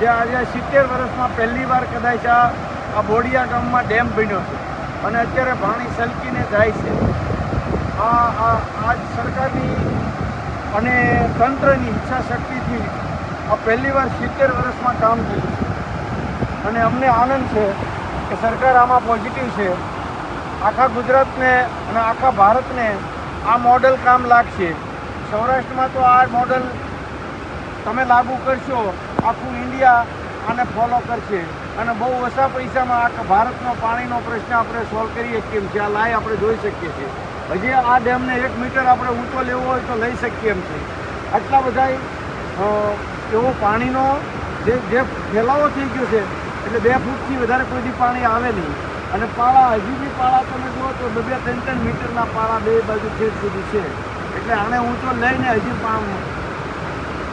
જે આજે સિત્તેર વર્ષમાં પહેલી વાર કદાચ આ બોડિયા ગામમાં ડેમ બન્યો છે. અને અત્યારે પાણી સલકીને જાય છે. આ આ સરકારની અને તંત્રની ઈચ્છા શક્તિથી આ પહેલી વાર સિત્તેર વર્ષમાં કામ થયું છે. અને અમને આનંદ છે કે સરકાર આમાં પોઝિટિવ છે. આખા ગુજરાતને અને આખા ભારતને આ મોડલ કામ લાગશે. સૌરાષ્ટ્રમાં તો આ મોડલ તમે લાગુ કરશો આખું ઇન્ડિયા આને ફોલો કરશે. અને બહુ ઓછા પૈસામાં આખા ભારતનો પાણીનો પ્રશ્ન આપણે સોલ્વ કરીએ કેમ છે. આ લાઈ આપણે જોઈ શકીએ છીએ. હજી આ ડેમને એક મીટર આપણે ઊંચો લેવો હોય તો લઈ શકીએ એમ છે. આટલા બધા એવો પાણીનો જે જે ફેલાવો થઈ ગયો છે, એટલે બે ફૂટથી વધારે કોઈથી પાણી આવે નહીં. અને પાળા, હજી બી પાળા તમે જુઓ તો બે ત્રણ ત્રણ મીટરના પાળા બે બાજુ ખેડ સુધી છે. એટલે આને ઊંચો લઈને હજી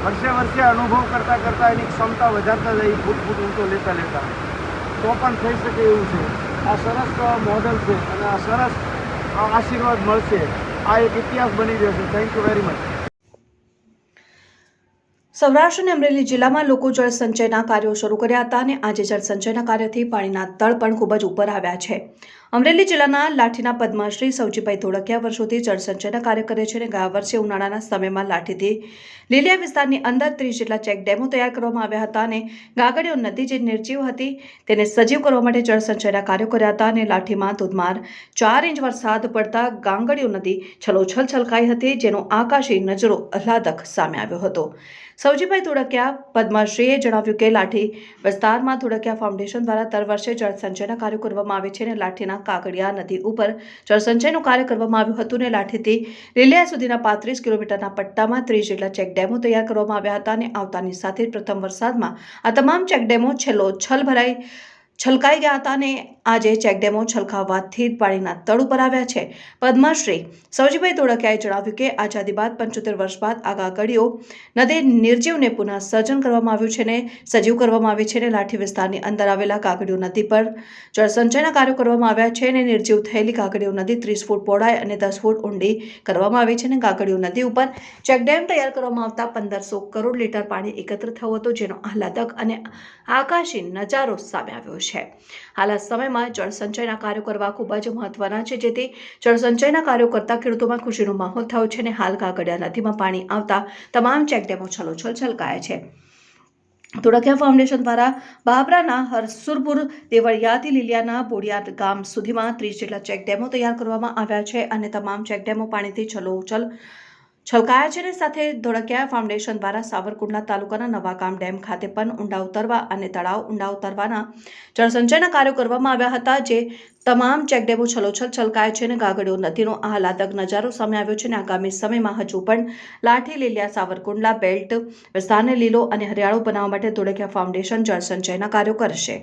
વર્ષે વર્ષે અનુભવ કરતાં કરતાં એની ક્ષમતા વધારતા જાય ફૂટ ફૂટ ઊંચો લેતા લેતા. તો પણ થઈ શકે એવું છે. આ સરસ મોડલ છે અને આ સરસ આશીર્વાદ મળશે. આ એક ઇતિહાસ બની છે thank you very much Saurashtra અને અમરેલી જિલ્લામાં લોકો જળ સંચયના કાર્યો શરૂ કર્યા હતા અને આજે જળ સંચયના કાર્યથી પાણીના તળ પણ ખૂબ જ ઉપર આવ્યા છે. અમરેલી જિલ્લાના લાઠીના પદ્માશ્રી સૌજીભાઈ ધોળકિયા વર્ષોથી જળસંચયના કાર્ય કરે છે અને ગયા વર્ષે ઉનાળાના સમયમાં લાઠીથી લીલિયા વિસ્તારની અંદર ત્રીસ જેટલા ચેક ડેમો તૈયાર કરવામાં આવ્યા હતા અને ગાગડીઓ નદી જે નિર્જીવ હતી તેને સજીવ કરવા માટે જળસંચયના કાર્યો કર્યા હતા અને લાઠીમાં ધોધમાર ચાર ઇંચ વરસાદ પડતા ગાંગડીઓ નદી છલોછલ છલકાઈ હતી, જેનો આકાશી નજરો આહલાદક સામે આવ્યો હતો. સૌજીભાઈ ધોળકિયા પદ્માશ્રીએ જણાવ્યું કે, લાઠી વિસ્તારમાં ધોળકિયા ફાઉન્ડેશન દ્વારા દર વર્ષે જળસંચયના કાર્યો કરવામાં આવે છે અને લાઠીના કાગડિયા નદી ઉપર જળસંચયનું કાર્ય કરવામાં આવ્યું હતું ને લાઠીથી લીલિયા સુધીના પાંત્રીસ કિલોમીટરના પટ્ટામાં ત્રીસ જેટલા ચેક ડેમો તૈયાર કરવામાં આવ્યા હતા અને આવતાની સાથે પ્રથમ વરસાદમાં આ તમામ ચેકડેમો છેલ્લો છલ ભરાઈ છલકાઈ ગયા હતા અને આજે ચેકડેમો છલકાવવાથી પાણીના તળ ઉપર આવ્યા છે. પદ્માશ્રી સૌજીભાઈ ધોળકિયાએ જણાવ્યું કે આઝાદી બાદ પંચોતેર વર્ષ બાદ આગા કડીઓ નદી નિર્જીવને પુનઃ સર્જન કરવામાં આવ્યું છે ને સજીવ કરવામાં આવી છે ને લાઠી વિસ્તારની અંદર આવેલા કાગડીઓ નદી પર જળસંચયના કાર્યો કરવામાં આવ્યા છે અને નિર્જીવ થયેલી કાગડીઓ નદી ત્રીસ ફૂટ પહોળાઈ અને દસ ફૂટ ઊંડી કરવામાં આવી છે અને કાગડીઓ નદી ઉપર ચેકડેમ તૈયાર કરવામાં આવતા પંદરસો કરોડ લીટર પાણી એકત્ર થયું હતું, જેનો આહલાદક અને આકાશી નજારો સામે આવ્યો છે. હાલ આ સમયમાં જળ સંચયના કાર્યો કરવા ખૂબ જ મહત્વના છે, જેથી જળસંચયના કાર્યો કરતા ખેડૂતોમાં ખુશીનો માહોલ થયો છે અને હાલ કાગડિયા નદીમાં પાણી આવતા તમામ ચેકડેમો છલોછલ છલકાયા છે. ધોળકિયા ફાઉન્ડેશન દ્વારા બાબરાના હરસુરપુર દેવળિયાથી લીલિયાના બોડિયા ગામ સુધીમાં ત્રીસ જેટલા ચેકડેમો તૈયાર કરવામાં આવ્યા છે અને તમામ ચેકડેમો પાણીથી છલોછલ છલકાયા છે સાથે ધોળકિયા ફાઉન્ડેશન દ્વારા સાવરકુંડલા તાલુકાના નવાગામ ડેમ ખાતે પણ ઊંડા ઉતરવા અને તળાવ ઊંડા ઉતરવાના જળસંચયના કાર્યો કરવામાં આવ્યા હતા, જે તમામ ચેકડેમો છલોછલ છલકાય છે અને ગાગડીઓ, નદીનો આહલાદક નજારો સામે આવ્યો છે અને આગામી સમયમાં હજુ પણ લાઠી લીલિયા સાવરકુંડલા બેલ્ટ, વિસ્તારને લીલો અને હરિયાળો બનાવવા માટે ધોળકિયા ફાઉન્ડેશન જળસંચયના કાર્યો કરશે.